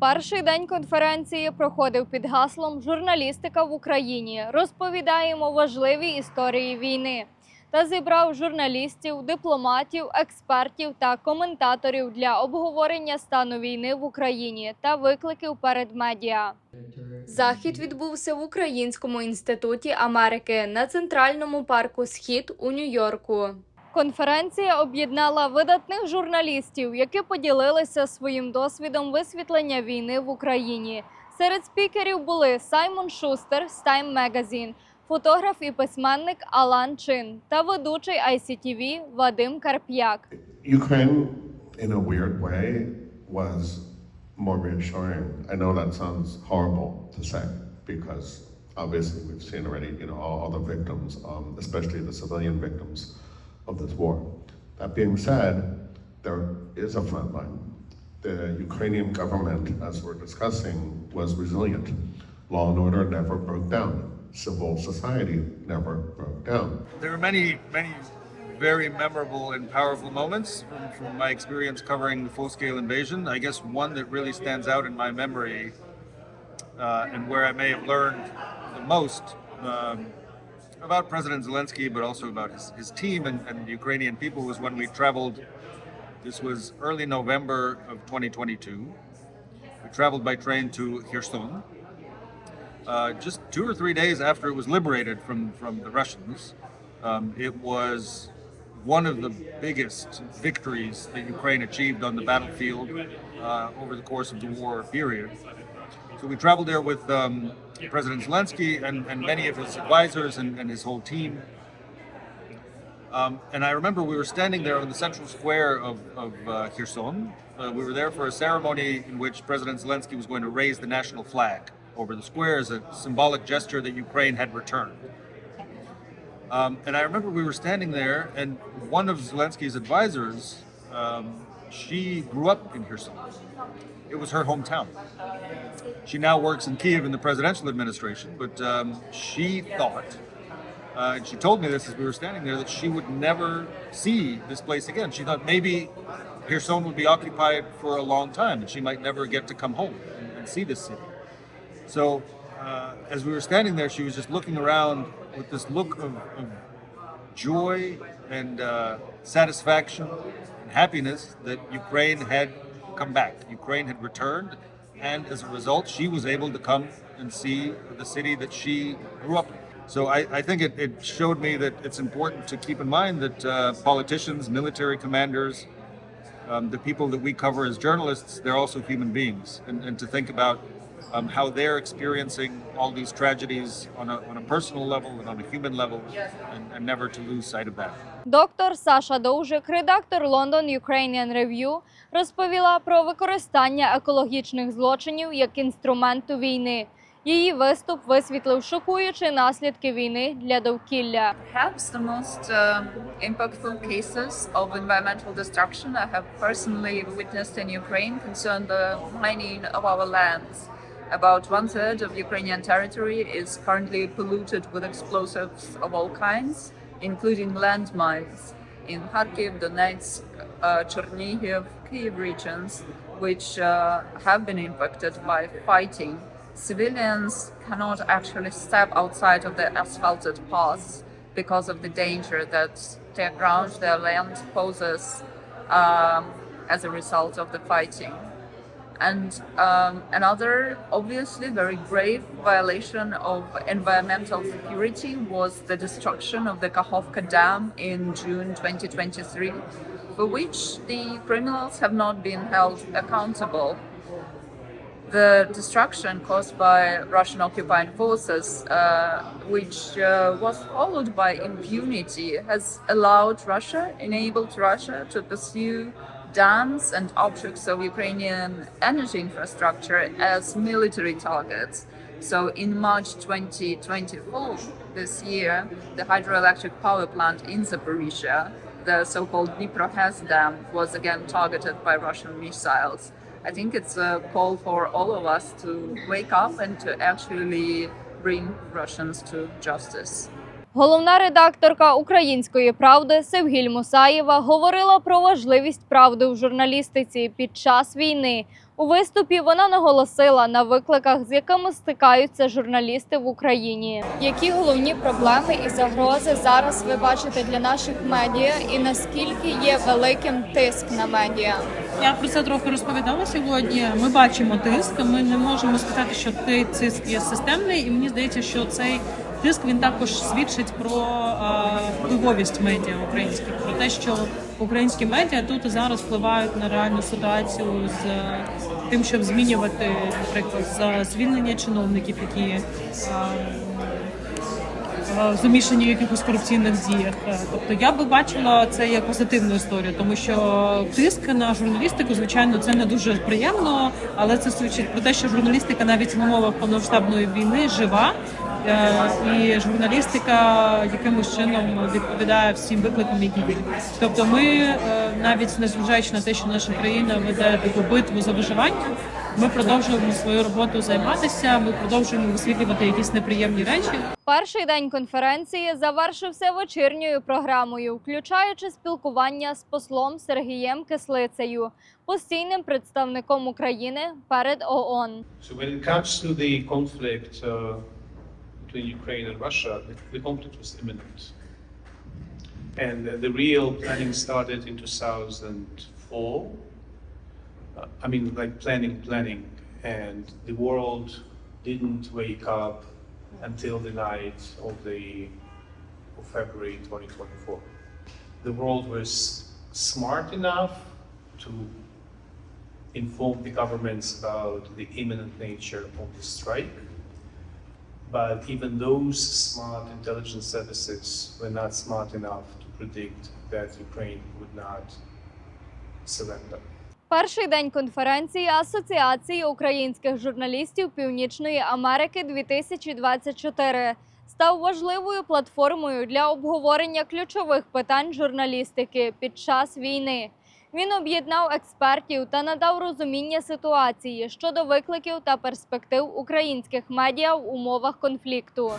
Перший день конференції проходив під гаслом Журналістика в Україні. Розповідаємо важливі історії війни та зібрав журналістів, дипломатів, експертів та коментаторів для обговорення стану війни в Україні та викликів перед медіа. Захід відбувся в Українському інституті Америки на центральному парку Схід у Нью-Йорку. Конференція об'єднала видатних журналістів, які поділилися своїм досвідом висвітлення війни в Україні. Серед спікерів були Саймон Шустер з Time Magazine, фотограф і письменник Алан Чин та ведучий ICTV Вадим Карп'як. Ukraine, in a weird way, was more reassuring. I know that sounds horrible to say because obviously we've seen already, you know, all, the victims, um, especially the civilian victims of this war. That being said, there is a front line. The Ukrainian government, as we're discussing, was resilient. Law and order never broke down. Civil society never broke down. There are many, many very memorable and powerful moments from, from my experience covering the full scale invasion. I guess one that really stands out in my memory uh, and where I may have learned the most um, about President Zelensky, but also about his, his team and, and the Ukrainian people was when we traveled. This was early November of 2022. We traveled by train to Kherson. Uh, just two or three days after it was liberated from, from the Russians, um, it was one of the biggest victories that Ukraine achieved on the battlefield uh, over the course of the war period. So we traveled there with um, President Zelensky and, and many of his advisors and, and his whole team. Um, and I remember we were standing there on the central square of, of uh, Kherson. Uh, we were there for a ceremony in which President Zelensky was going to raise the national flag over the square as a symbolic gesture that Ukraine had returned. Um, and I remember we were standing there, and one of Zelensky's advisors, um, she grew up in Kherson. It was her hometown. She now works in Kiev in the presidential administration, but um, she thought, uh, and she told me this as we were standing there, that she would never see this place again. She thought maybe Kherson would be occupied for a long time, and she might never get to come home and, and see this city. So, uh, as we were standing there, she was just looking around with this look of, of joy and uh, satisfaction happiness that Ukraine had come back. Ukraine had returned, and as a result, she was able to come and see the city that she grew up in. So I, I think it, it showed me that it's important to keep in mind that uh, politicians, military commanders, um, the people that we cover as journalists, they're also human beings, and, and to think about um, how they're experiencing all these tragedies on a, on a personal level and on a human level, and, and never to lose sight of that. Доктор Саша Довжик, редактор London Ukrainian Review, розповіла про використання екологічних злочинів як інструменту війни. Її виступ висвітлив шокуючі наслідки війни для довкілля. Perhaps the most uh, impactful cases of environmental destruction I have personally witnessed in Ukraine concern the mining of our lands. About one third of Ukrainian territory is currently polluted with explosives of all kinds, including landmines in Kharkiv, Donetsk, uh, Chernihiv, Kiev regions, which uh, have been impacted by fighting. Civilians cannot actually step outside of the asphalted paths because of the danger that their ground, their land poses um, as a result of the fighting. And um, another obviously very grave violation of environmental security was the destruction of the Kakhovka Dam in June 2023, for which the criminals have not been held accountable. The destruction caused by Russian occupying forces, uh, which uh, was followed by impunity, has allowed Russia, enabled Russia to pursue dams and objects of Ukrainian energy infrastructure as military targets. So in March 2024, this year, the hydroelectric power plant in Zaporizhia, the so-called Dnipro Dam, was again targeted by Russian missiles. I think it's a call for all of us to wake up and to actually bring Russians to justice. Головна редакторка Української правди Севгіль Мусаєва говорила про важливість правди в журналістиці під час війни. У виступі вона наголосила на викликах, з якими стикаються журналісти в Україні. Які головні проблеми і загрози зараз ви бачите для наших медіа, і наскільки є великим тиск на медіа? Я про це трохи розповідала сьогодні. Ми бачимо тиск. Ми не можемо сказати, що цей тиск є системний, і мені здається, що цей тиск він також свідчить про е, впливовість медіа українських, про те, що українські медіа тут і зараз впливають на реальну ситуацію з е, тим, щоб змінювати, наприклад, звільнення чиновників, які е, замішані в якихось корупційних діях. Е, Тобто я би бачила це як позитивну історію, тому що тиск на журналістику, звичайно, це не дуже приємно, але це свідчить про те, що журналістика навіть в умовах повномасштабної війни жива. е, І журналістика якимось чином відповідає всім викликам, які є. Тобто, ми е, навіть незважаючи на те, що наша країна веде таку битву за виживання, ми продовжуємо свою роботу займатися. Ми продовжуємо висвітлювати якісь неприємні речі. Перший день конференції завершився вечірньою програмою, включаючи спілкування з послом Сергієм Кислицею, постійним представником України перед ООН. So when it comes to the conflict uh, between Ukraine and Russia, the, the conflict was imminent. And uh, the real planning started in 2004. Uh, I mean, like planning, planning. And the world didn't wake up until the night of the of February 2024. The world was smart enough to inform the governments about the imminent nature of the strike. But even those smart intelligence services were not smart enough to predict that Ukraine would not surrender. Перший день конференції Асоціації українських журналістів Північної Америки 2024 став важливою платформою для обговорення ключових питань журналістики під час війни. Він об'єднав експертів та надав розуміння ситуації щодо викликів та перспектив українських медіа в умовах конфлікту.